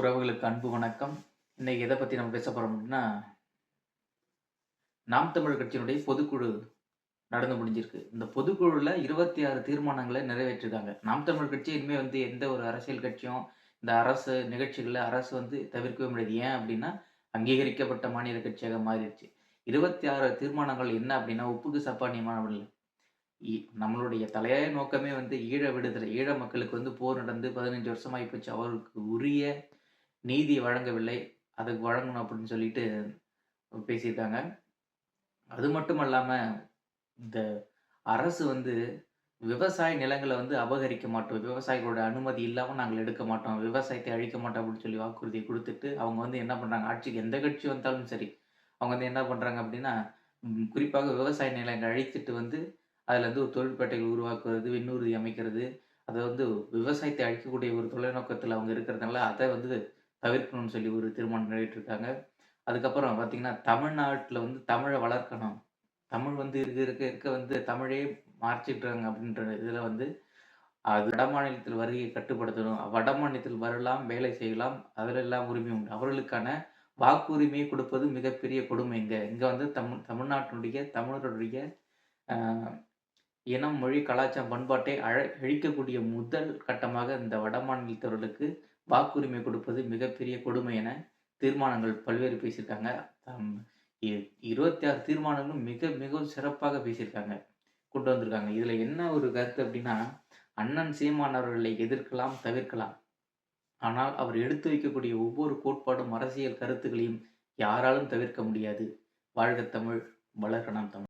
உறவுகளுக்கு அன்பு வணக்கம். இன்னைக்கு எதை பற்றி நம்ம பேச போகிறோம் அப்படின்னா நாம் தமிழ் கட்சியினுடைய பொதுக்குழு நடந்து முடிஞ்சிருக்கு. இந்த பொதுக்குழுவில் இருபத்தி ஆறு தீர்மானங்களை நிறைவேற்றிருக்காங்க. நாம் தமிழ் கட்சி இனிமேல் வந்து எந்த ஒரு அரசியல் கட்சியும் இந்த அரசு நிகழ்ச்சிகளில் அரசு வந்து தவிர்க்கவே முடியாது. ஏன் அப்படின்னா அங்கீகரிக்கப்பட்ட மாநில கட்சியாக மாறிடுச்சு. இருபத்தி ஆறு தீர்மானங்கள் என்ன அப்படின்னா உப்புக்கு சப்பானியமான மாணவர்கள் நம்மளுடைய தலையாய நோக்கமே வந்து ஈழ விடுதலை ஈழ மக்களுக்கு வந்து போர் நடந்து பதினஞ்சு வருஷம் போச்சு. அவருக்கு உரிய நீதி வழங்கவில்லை அதுக்கு வழங்கணும் அப்படின்னு சொல்லிட்டு பேசியிருக்காங்க. அது மட்டும் இல்லாமல் இந்த அரசு வந்து விவசாய நிலங்களை வந்து அபகரிக்க மாட்டோம். விவசாயிகளோட அனுமதி இல்லாமல் நாங்கள் எடுக்க மாட்டோம். விவசாயத்தை அழிக்க மாட்டோம் அப்படின்னு சொல்லி வாக்குறுதியை கொடுத்துட்டு அவங்க வந்து என்ன பண்ணுறாங்க ஆட்சிக்கு எந்த கட்சி வந்தாலும் சரி அவங்க வந்து என்ன பண்ணுறாங்க அப்படின்னா குறிப்பாக விவசாய நிலங்களை அழித்துட்டு வந்து அதில் வந்து ஒரு தொழிற்பேட்டைகள் உருவாக்குறது விண்ணூர்தி அமைக்கிறது அதை வந்து விவசாயத்தை அழிக்கக்கூடிய ஒரு தொலைநோக்கத்தில் அவங்க இருக்கிறதுனால அதை வந்து தவிர்க்கணும்னு சொல்லி ஒரு தீர்மானம் நிறைவேற்றிருக்காங்க அதுக்கப்புறம் பார்த்திங்கன்னா தமிழ்நாட்டில் வந்து தமிழை வளர்க்கணும். தமிழ் வந்து இருக்க இருக்க இருக்க வந்து தமிழே மாற்றிட்டுறாங்க அப்படின்ற இதில் வந்து அது வட மாநிலத்தில் வருகையை கட்டுப்படுத்தணும். வட மாநிலத்தில் வரலாம் வேலை செய்யலாம். அதில் எல்லாம் உரிமை உண்டு. அவர்களுக்கான வாக்குரிமையை கொடுப்பது மிகப்பெரிய கொடுமை இங்கே. இங்கே வந்து தமிழ் தமிழ்நாட்டினுடைய தமிழருடைய இனம், மொழி, கலாச்சாரம், பண்பாட்டை அழ அழிக்கக்கூடிய முதல் கட்டமாக இந்த வடமாநிலத்தவர்களுக்கு வாக்குரிமை கொடுப்பது மிகப்பெரிய கொடுமை என தீர்மானங்கள் பல்வேறு பேசியிருக்காங்க. இருபத்தி ஆறு தீர்மானங்களும் மிக மிகவும் சிறப்பாக பேசியிருக்காங்க. கொண்டு வந்திருக்காங்க. இதுல என்ன ஒரு கருத்து அப்படின்னா, அண்ணன் சீமான் அவர்களை எதிர்க்கலாம், தவிர்க்கலாம். ஆனால் அவர் எடுத்து வைக்கக்கூடிய ஒவ்வொரு கோட்பாடும், அரசியல் கருத்துக்களையும் யாராலும் தவிர்க்க முடியாது. வாழ்க தமிழ்! வளர்க தமிழ்!